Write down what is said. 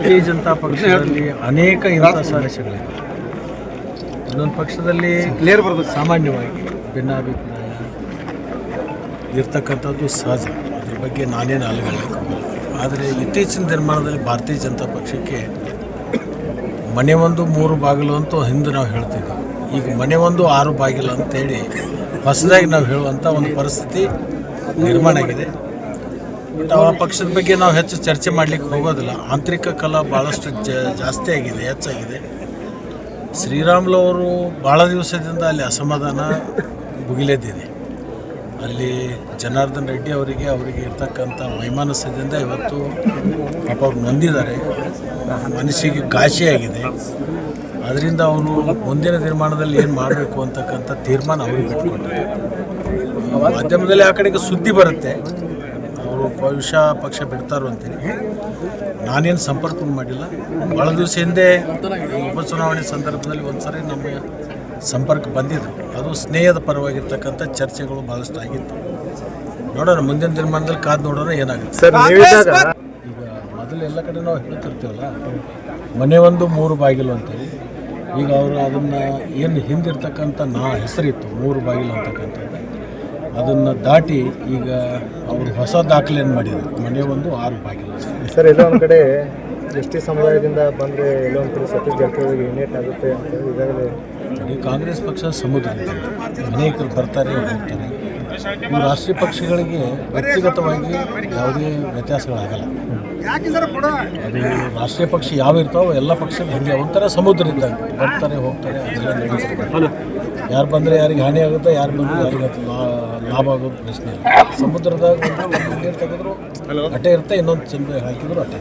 ಭಾರತೀಯ ಜನತಾ ಪಕ್ಷದಲ್ಲಿ ಅನೇಕ ಇಂಥ ಸಮಸ್ಯೆಗಳಿವೆ ಒಂದೊಂದು ಪಕ್ಷದಲ್ಲಿ ಕ್ಲಿಯರ್ ಬರೋದು ಸಾಮಾನ್ಯವಾಗಿ ಭಿನ್ನಾಭಿಪ್ರಾಯ ಇರ್ತಕ್ಕಂಥದ್ದು ಸಹಜ. ಅದ್ರ ಬಗ್ಗೆ ನಾನೇನು ಹೋಗಲ್ಲ ಆದರೆ ಇತ್ತೀಚಿನ ನಿರ್ಮಾಣದಲ್ಲಿ ಭಾರತೀಯ ಜನತಾ ಪಕ್ಷಕ್ಕೆ ಮನೆ ಒಂದು ಮೂರು ಬಾಗಿಲು ಅಂತೂ ಹಿಂದೆ ನಾವು ಹೇಳ್ತಿದ್ವಿ. ಈಗ ಮನೆ ಒಂದು ಆರು ಬಾಗಿಲು ಅಂತೇಳಿ ಹೊಸದಾಗಿ ನಾವು ಹೇಳುವಂಥ ಒಂದು ಪರಿಸ್ಥಿತಿ ನಿರ್ಮಾಣ ಆಗಿದೆ. ಬಟ್ ಆ ಪಕ್ಷದ ಬಗ್ಗೆ ನಾವು ಹೆಚ್ಚು ಚರ್ಚೆ ಮಾಡಲಿಕ್ಕೆ ಹೋಗೋದಿಲ್ಲ. ಆಂತರಿಕ ಕಲ ಭಾಳಷ್ಟು ಜಾಸ್ತಿ ಆಗಿದೆ, ಹೆಚ್ಚಾಗಿದೆ. ಶ್ರೀರಾಮ್ಲು ಅವರು ಭಾಳ ದಿವಸದಿಂದ ಅಲ್ಲಿ ಅಸಮಾಧಾನ ಭುಗಿಲೆದ್ದಿದೆ. ಅಲ್ಲಿ ಜನಾರ್ದನ್ ರೆಡ್ಡಿ ಅವರಿಗೆ ಅವರಿಗೆ ಇರ್ತಕ್ಕಂಥ ವೈಮಾನಸ್ಯದಿಂದ ಇವತ್ತು ಪಾಪ ಅವ್ರು ನೊಂದಿದ್ದಾರೆ. ಮನಸ್ಸಿಗೆ ಕಾಶಿಯಾಗಿದೆ ಅದರಿಂದ ಅವರು ಮುಂದಿನ ನಿರ್ಮಾಣದಲ್ಲಿ ಏನು ಮಾಡಬೇಕು ಅಂತಕ್ಕಂಥ ತೀರ್ಮಾನ ಅವ್ರಿಗೆ ಬಿಟ್ಕೊಂಡಿದ್ದಾರೆ ಮಾಧ್ಯಮದಲ್ಲಿ ಆ ಕಡೆಗೆ ಸುದ್ದಿ ಬರುತ್ತೆ. ಭವಿಷ್ಯ ಪಕ್ಷ ಬಿಡ್ತಾರೋ ಅಂತೇಳಿ ನಾನೇನು ಸಂಪರ್ಕ ಮಾಡಿಲ್ಲ. ಭಾಳ ದಿವಸ ಹಿಂದೆ ಉಪಚುನಾವಣೆ ಸಂದರ್ಭದಲ್ಲಿ ಒಂದ್ಸರಿ ನಮ್ಮ ಸಂಪರ್ಕ ಬಂದಿದ್ರು ಅದು ಸ್ನೇಹದ ಪರವಾಗಿರ್ತಕ್ಕಂಥ ಚರ್ಚೆಗಳು ಭಾಳಷ್ಟು ಆಗಿತ್ತು. ನೋಡೋಣ ಮುಂದಿನ ದಿನಮಾನದಲ್ಲಿ ಕಾದು ನೋಡೋಣ ಏನಾಗುತ್ತೆ. ಸರ್ ಈಗ ಮೊದಲು ಎಲ್ಲ ಕಡೆ ನಾವು ಹೇಳ್ತಿರ್ತೀವಲ್ಲ ಮನೆ ಒಂದು ಮೂರು ಬಾಗಿಲು ಅಂತೇಳಿ ಈಗ ಅವರು ಅದನ್ನು ಏನು ಹಿಂದಿರ್ತಕ್ಕಂಥ ನಾ ಹೆಸರಿತ್ತು ಮೂರು ಬಾಗಿಲು ಅಂತಕ್ಕಂಥದ್ದು. ಅದನ್ನು ದಾಟಿ ಈಗ ಅವರು ಹೊಸ ದಾಖಲೆಯನ್ನು ಮಾಡಿದರು. ಮನೆ ಒಂದು ಆರು ಬಾಗಿಲು. ಸರ್ ಎಲ್ಲ ಒಂದು ಕಡೆ ಎಸ್ ಟಿ ಸಮುದಾಯದಿಂದ ಬಂದರೆ ಎಲ್ಲೋ ಒಂದು ಕಡೆ ಸತೀಶ್ ಜಾರಕಿಹೊಳಿ ಯೂನಿಟ್ ಆಗುತ್ತೆ ಅಂತ ಈಗಾಗಲೇ ಈ ಕಾಂಗ್ರೆಸ್ ಪಕ್ಷ ಸಮುದ್ರ. ಅನೇಕರು ಬರ್ತಾರೆ ಹೋಗ್ತಾರೆ. ಇವು ರಾಷ್ಟ್ರೀಯ ಪಕ್ಷಗಳಿಗೆ ವ್ಯಕ್ತಿಗತವಾಗಿ ಯಾವುದೇ ವ್ಯತ್ಯಾಸಗಳಾಗಲ್ಲ. ಅದು ರಾಷ್ಟ್ರೀಯ ಪಕ್ಷ ಯಾವ ಇರ್ತಾವೋ ಎಲ್ಲ ಪಕ್ಷಗಳು ಹಂಗೆ ಒಂಥರ ಸಮುದ್ರ ಇದ್ದಾಗ. ಬರ್ತಾರೆ ಹೋಗ್ತಾರೆ ಅದೆಲ್ಲ ನಡೆಯುತ್ತೆ. ಯಾರು ಬಂದರೆ ಯಾರಿಗೆ ಹಾನಿ ಆಗುತ್ತೆ, ಯಾರು ಬಂದರೆ ಯಾರಿಗೆ ಲಾಭ ಆಗೋದು ಪ್ರಶ್ನೆ ಇಲ್ಲ. ಸಮುದ್ರದಾಗ ನೀರು ತೆಗೆದ್ರು ಅಟ್ಟೆ ಇರುತ್ತೆ, ಇನ್ನೊಂದು ಚಂದ ಹಾಕಿದ್ರು ಅಟ್ಟೆ.